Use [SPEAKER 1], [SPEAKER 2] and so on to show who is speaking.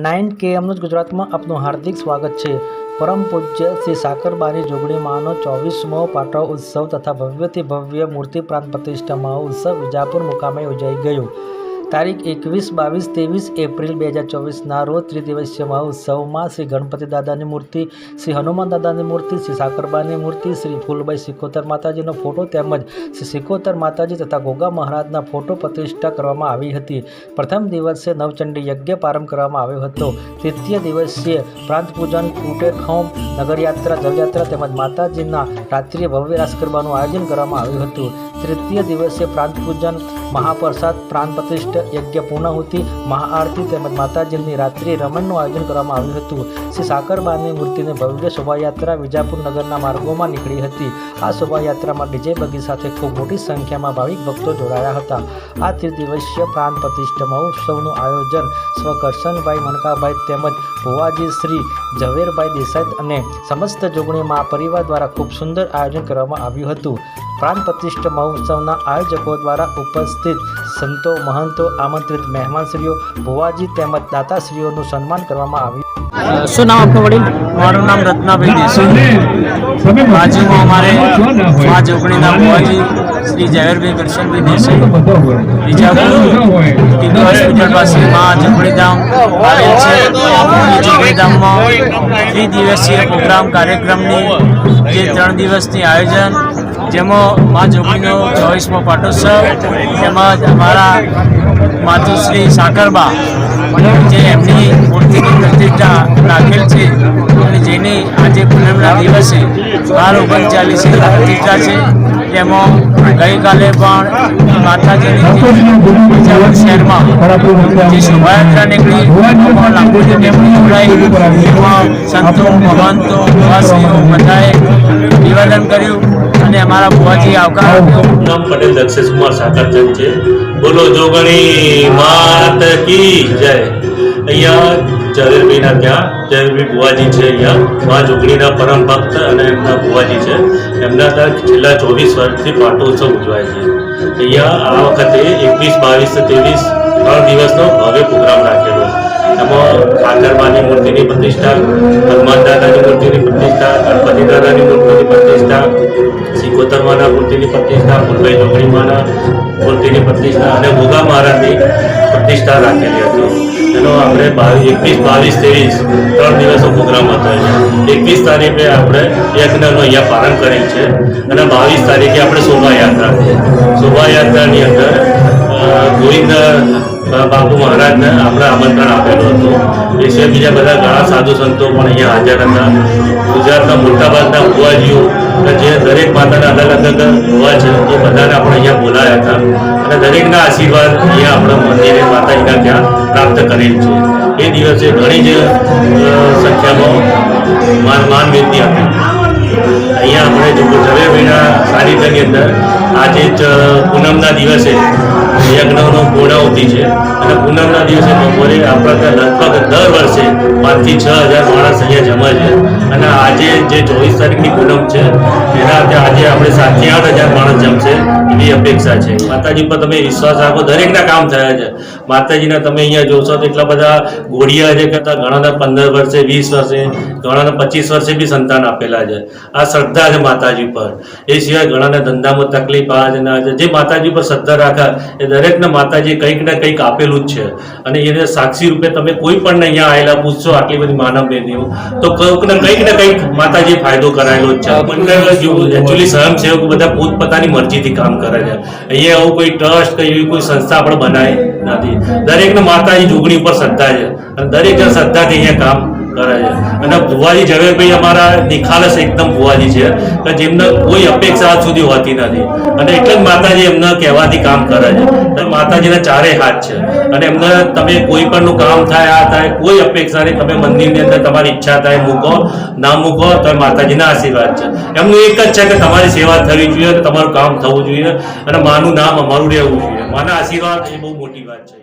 [SPEAKER 1] Nine કે એમનું જ ગુજરાતમાં આપનું હાર્દિક સ્વાગત છે. પરમ પૂજ્ય શ્રી સાકરબાની જોગણીમાંનો ચોવીસમો પાટો ઉત્સવ તથા ભવ્યથી ભવ્ય મૂર્તિ પ્રાંત પ્રતિષ્ઠામાં ઉત્સવ વિજાપુર મુકામે યોજાઈ ગયો. તારીખ એકવીસ, બાવીસ, ત્રેવીસ એપ્રિલ બે હજાર ચોવીસના રોજ ત્રિદિવસીય મહોત્સવમાં શ્રી ગણપતિ દાદાની મૂર્તિ, શ્રી હનુમાન દાદાની મૂર્તિ, શ્રી સાકરબાની મૂર્તિ, શ્રી ફૂલભાઈ સિકોતર માતાજીનો ફોટો તેમજ શ્રી સિકોતર માતાજી તથા ગોગા મહારાજના ફોટો પ્રતિષ્ઠા કરવામાં આવી હતી. પ્રથમ દિવસે નવચંડી યજ્ઞ પ્રારંભ કરવામાં આવ્યો હતો. તૃતીય દિવસીય પ્રાંત પૂજન કુટેખોમ નગરયાત્રા જલયાત્રા તેમજ માતાજીના રાત્રિય ભવ્ય રાસ ગરબાનું આયોજન કરવામાં આવ્યું હતું. તૃતીય દિવસે પ્રાંત પૂજન મહાપ્રસાદ પ્રાણ પ્રતિષ્ઠ યજ્ઞ પૂર્ણાહુતિ મહાઆરતી તેમજ માતાજીની રાત્રિ રમણનું આયોજન કરવામાં આવ્યું હતું. શ્રી સાકરબાની મૂર્તિની ભવ્ય શોભાયાત્રા વિજાપુર નગરના માર્ગોમાં નીકળી હતી. આ શોભાયાત્રામાં ડીજે બગી સાથે ખૂબ મોટી સંખ્યામાં ભાવિક ભક્તો જોડાયા હતા. આ ત્રિદિવસીય પ્રાણ પ્રતિષ્ઠ મહોત્સવનું આયોજન સ્વ મનકાભાઈ તેમજ ભુવાજી શ્રી ઝવેરભાઈ દેસાઈ અને સમસ્ત જોગણીમાં પરિવાર દ્વારા ખૂબ સુંદર આયોજન કરવામાં આવ્યું હતું. પ્રાણ પ્રતિષ્ઠા મહોત્સવના આયોજકો દ્વારા ઉપસ્થિત સંતો મહંતો આમંત્રિત મહેમાનશ્રીઓ ભુવાજી તેમજ દાતાશ્રીઓનું સન્માન કરવામાં આવ્યું.
[SPEAKER 2] શું નામ આપનું વડીલ?
[SPEAKER 3] મારું નામ રત્નાભાઈ દેસાઈ. બાજુમાં અમારે મા જોગણીના ભુવાજી શ્રી ઝવેરભાઈ કરશનભાઈ દેસાઈ. બીજાપુર ટીબી હોસ્પિટલ પાસે મા જોગણીધામ આવેલ છે. એ ત્રિ દિવસીય પ્રોગ્રામ કાર્યક્રમની જે ત્રણ દિવસની આયોજન જેમાં મા જોગીનો ચોવીસમો પાટોત્સવ, તેમજ અમારા માતુશ્રી સાકરબા, જે એમની મૂર્તિની પ્રતિષ્ઠા રાખેલ છે અને જેની આજે પૂનમના દિવસે બાર ઓગણચાલીસે પ્રતિષ્ઠા છે. તેમાં ગઈકાલે પણ બીજાપુર શહેરમાં જે શોભાયાત્રા નીકળી, એમાં લાખોની ટેમ્પો જોડાઈ, એમાં સંતો મહંતો વાસીઓ બધાએ નિવેદન કર્યું અને અમારા બુવાજી આવકાર
[SPEAKER 4] નામ પટેલ દક્ષેશ કુમાર સાકરચંદ છે. બોલો જોગણી, માત કી જય. અહીંયા ઝવેરભાઈના ત્યાં ઝવેરભાઈ બુવાજી છે અહીંયા. મા જોગણીના પરમ ભક્ત અને એમના બુવાજી છે. એમના ત્યાં છેલ્લા ચોવીસ વર્ષથી પાટોત્સવ ઉજવાય છે. અહીંયા આ વખતે એકવીસ, બાવીસ, ત્રેવીસ ત્રણ દિવસનો ભવ્ય પ્રોગ્રામ રાખેલો એમાં ઠાકરમાની મૂર્તિની પ્રતિષ્ઠા, હનુમાન દાદાની મૂર્તિની પ્રતિષ્ઠા, ગણપતિ દાદાની સિકોતરમાના મૂર્તિની પ્રતિષ્ઠા, મુંબઈ જોગણીમાના મૂર્તિની પ્રતિષ્ઠા અને ગોગા મહારાજની પ્રતિષ્ઠા રાખેલી હતી. એનો આપણે બાવીસ, એકવીસ, બાવીસ, ત્રેવીસ, ત્રણ દિવસનો પ્રોગ્રામ હતો એકવીસ તારીખે આપણે યજ્ઞનો અહીંયા પાલન કરેલ છે અને બાવીસ તારીખે આપણે શોભાયાત્રા. શોભાયાત્રાની અંદર ગોવિંદ બાપુ મહારાજને આપણે આમંત્રણ આપેલું હતું. એ સિવાય બીજા બધા ઘણા સાધુ સંતો પણ અહીંયા હાજર હતા. ગુજરાતના મોટાભાગના ભુવાજીઓ કે જે દરેક માતાના અલગ અલગ ભુવા છે, એ બધાને આપણે અહીંયા બોલાયા હતા. અને દરેકના આશીર્વાદ અહીંયા આપણે મંદિરે માતાજીના ત્યાં પ્રાપ્ત કરેલ છે. એ દિવસે ઘણી જ સંખ્યામાં માન માન વ્યક્તિ હતી. અહીંયા આપણે જો સારી સાનિધ્યની અંદર આજે જ પૂનમના દિવસે યજ્ઞનો પૂર્ણાવતી છે. અને પૂનમના દિવસે બપોરે આપણા લગભગ દર વર્ષે પાંચથી છ હજાર માણસ અહીંયા જમા છે. અને આજે જે ચોવીસ તારીખની પૂનમ છે, એના આજે આપણે સાતથી આઠ હજાર માણસ જમશે. એવી અપેક્ષા છે. માતાજી પર તમે વિશ્વાસ રાખો, દરેકના કામ થયા છે. માતાજીના તમે અહીંયા જોશો તો એટલા બધા ઘોડિયા છે કરતા ઘણાના પંદર વર્ષે, વીસ વર્ષે, ઘણાને પચીસ વર્ષે બી સંતાન આપેલા છે. આ શ્રદ્ધા છે માતાજી પર. એ સિવાય ઘણાને ધંધામાં તકલીફ આ છે ના છે. જે માતાજી પર શ્રદ્ધા રાખે, એ દરેકને માતાજી કંઈક ને કંઈક આપેલું જ છે. અને એને સાક્ષી રૂપે તમે કોઈ પણ અહીંયા આવેલા પૂછશો, આટલી બધી માનવ બહેનીઓ, તો કંઈક ને કંઈક ને કંઈક માતાજી ફાયદો કરાયેલો જ છે. એકચ્યુઅલી સ્વયંસેવક બધા પોતપોતાની મરજીથી કામ કરે છે. અહીંયા આવું કોઈ ટ્રસ્ટ કે એવી કોઈ સંસ્થા પણ બનાવી નથી. દરેકને માતાજી જોગણી ઉપર શ્રદ્ધા છે. અને દરેક જણ શ્રદ્ધાથી અહીંયા કામ કરે છે. અને ભુવાજી ઝવેરભાઈ અમારા નિખાલસ એકદમ ભુવાજી છે. કે જેમને કોઈ અપેક્ષા આજ સુધી હોતી નથી. અને એટલે જ માતાજી એમના કહેવાથી કામ કરે છે. માતાજીના ચારે હાથ છે. અને એમને તમે કોઈ પણનું કામ થાય, આ થાય, કોઈ અપેક્ષા નહીં. તમે મંદિરની અંદર તમારી ઈચ્છા થાય, મૂકો. ના મૂકો, તો માતાજીના આશીર્વાદ છે. એમનું એક જ છે કે તમારી સેવા થવી જોઈએ તમારું કામ થવું જોઈએ. અને માનું નામ અમારું રહેવું જોઈએ. માના આશીર્વાદ એ બહુ મોટી વાત છે.